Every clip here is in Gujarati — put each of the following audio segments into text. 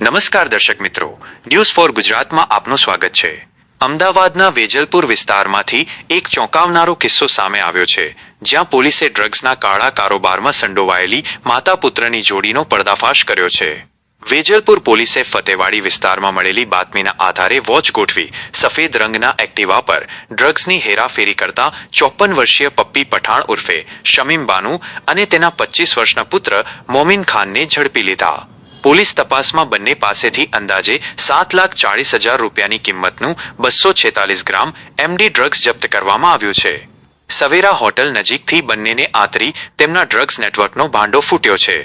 નમસ્કાર દર્શક મિત્રો. ન્યૂઝ ફોર ગુજરાતમાં આપનું સ્વાગત છે. અમદાવાદના વેજલપુર વિસ્તારમાંથી એક ચોંકાવનારો કિસ્સો સામે આવ્યો છે, જ્યાં પોલીસે ડ્રગ્સના કાળા કારોબારમાં સંડોવાયેલી માતા પુત્રની જોડીનો પર્દાફાશ કર્યો છે. વેજલપુર પોલીસે ફતેવાડી વિસ્તારમાં મળેલી બાતમીના આધારે વોચ ગોઠવી સફેદ રંગના એક્ટિવા પર ડ્રગ્સની હેરાફેરી કરતા ચોપન વર્ષીય પપ્પી પઠાણ ઉર્ફે શમીમ બાનુ અને તેના પચીસ વર્ષના પુત્ર મોમિન ખાનને ઝડપી લીધા. પોલીસ તપાસમાં બંને પાસેથી અંદાજે સાત લાખ ચાળીસ હજાર રૂપિયાની કિંમતનું બસો છેતાલીસ ગ્રામ એમડી ડ્રગ્સ જપ્ત કરવામાં આવ્યું છે. સવેરા હોટલ નજીકથી બંનેને આતરી તેમના ડ્રગ્સ નેટવર્કનો ભાંડો ફૂટ્યો છે.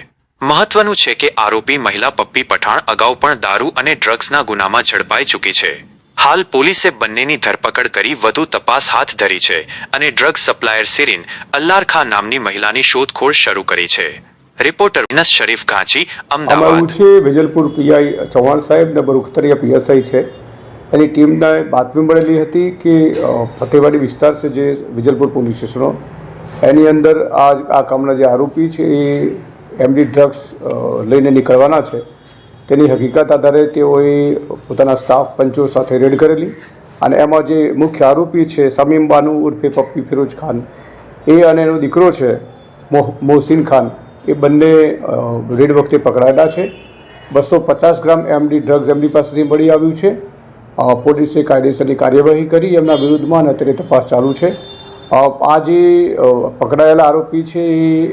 મહત્વનું છે કે આરોપી મહિલા પપ્પી પઠાણ અગાઉ પણ દારૂ અને ડ્રગ્સના ગુનામાં ઝડપાઈ ચૂકી છે. હાલ પોલીસે બંનેની ધરપકડ કરી વધુ તપાસ હાથ ધરી છે અને ડ્રગ્સ સપ્લાયર સિરિન અલ્લાર ખા નામની મહિલાની શોધખોળ શરૂ કરી છે. રિપોર્ટર વિનસ શરીફ ઘાંચી અમદાવાદ. છે વેજલપુર પીઆઈ ચૌહાણ સાહેબ ને બરુખતરિયા પીએસઆઈ છે. એની ટીમને બાતમી મળેલી હતી કે ફતેવાડી વિસ્તાર છે જે વેજલપુર પોલીસ સ્ટેશનો એની અંદર આ આ કામના જે આરોપી છે એ એમડી ડ્રગ્સ લઈને નીકળવાના છે. તેની હકીકત આધારે તેઓએ પોતાના સ્ટાફ પંચો સાથે રેડ કરેલી અને એમાં જે મુખ્ય આરોપી છે સમીમ બાનુ ઉર્ફે પપ્પી ફિરોજ ખાન એ અને એનો દીકરો છે મોહ મોહસિન ખાન એ બંને રેડ વખતે પકડાયેલા છે. બસો પચાસ ગ્રામ એમડી ડ્રગ્સ એમની પાસેથી મળી આવ્યું છે. પોલીસે કાયદેસરની કાર્યવાહી કરી, એમના વિરુદ્ધમાં અને અત્યારે તપાસ ચાલુ છે. આ જે પકડાયેલા આરોપી છે એ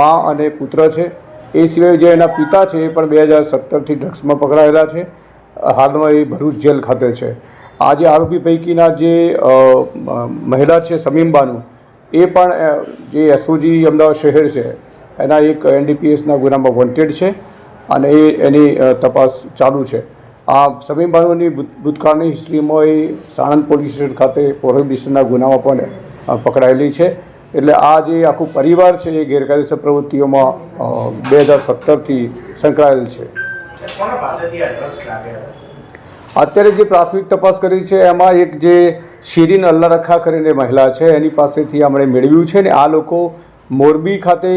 મા અને પુત્ર છે. એ સિવાય જે એના પિતા છે એ પણ બે હજાર સત્તરથી ડ્રગ્સમાં પકડાયેલા છે. હાલમાં એ ભરૂચ જેલ ખાતે છે. આ જે આરોપી પૈકીના જે મહિલા છે સમીમબાનુ એ પણ જે એસઓજી અમદાવાદ શહેર છે એના એક એનડીપીએસના ગુનામાં વોન્ટેડ છે અને એ એની તપાસ ચાલુ છે. આ સમીમ ભૂતકાળની હિસ્ટ્રીમાં એ સાણંદ પોલીસ સ્ટેશન ખાતે પ્રોહિબિશનના ગુનામાં પણ પકડાયેલી છે. એટલે આ જે આખું પરિવાર છે એ ગેરકાયદેસર પ્રવૃત્તિઓમાં બે હજાર સત્તરથી સંકળાયેલ છે. અત્યારે જે પ્રાથમિક તપાસ કરી છે એમાં એક જે શિરીન અલ્લારખા કરીને મહિલા છે એની પાસેથી આપણે મેળવ્યું છે ને આ લોકો મોરબી ખાતે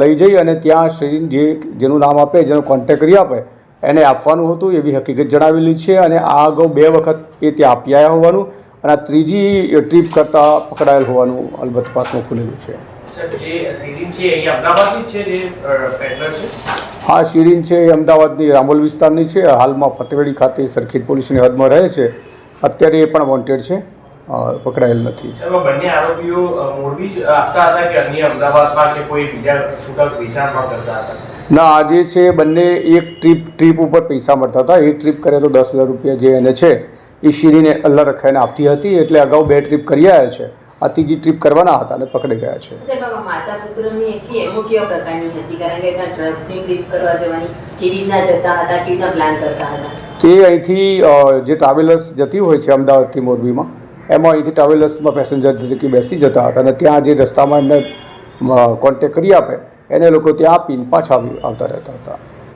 લઈ જઈ અને ત્યાં શિરીન જે જેનું નામ આપે જેનો કોન્ટેક્ટ કરી આપે એને આપવાનું હતું એવી હકીકત જણાવેલી છે અને આ અગાઉ બે વખત એ ત્યાં આપી આવ્યા હોવાનું અને આ ત્રીજી ટ્રીપ કરતાં પકડાયેલ હોવાનું અલબત્ત પાસમાં ખુલેલું છે. આ શિરીન છે એ અમદાવાદની રામોલ વિસ્તારની છે. હાલમાં ફતેવાડી ખાતે સરખેજ પોલીસની હદમાં રહે છે. અત્યારે એ પણ વોન્ટેડ છે. પકડાયેલ નથી. બંને આરોપીઓ મોરબી આપતા હતા કે અન્ય અમદાવાદમાં કે કોઈ બીજા છૂટક વેચાણમાં કરતા હતા? ના આજે છે બંને એક ટ્રીપ ટ્રીપ ઉપર પૈસા મળતા હતા. એક ટ્રીપ કરે તો દસ હજાર રૂપિયા જે એને છે એ શિરીને અલ્લા રખાઈને આપતી હતી. એટલે અગાઉ બે ટ્રીપ કરી આવ્યા છે. આ ત્રીજી ટ્રીપ કરવાના હતા અને પકડી ગયા છે. તેમાં માતા પુત્રની એકી એમો કેવા પ્રકારની હતી? કારણ કે એમના ડ્રગ્સની ટ્રીપ કરવા જવાની કેવી રીતના જતા હતા? કેવી રીતના પ્લાન કરતા હતા? તે અહીંથી જે ટ્રાવેલર્સ જતી હોય છે અમદાવાદથી મોરબીમાં એમાં અહીંથી ટ્રાવેલર્સમાં પેસેન્જર તરીકે બેસી જતા હતા અને ત્યાં જે રસ્તામાં એમને કોન્ટેક કરી આપે, એને લોકો ત્યાં આપીને પાછા આવી, આવતા રહેતા હતા.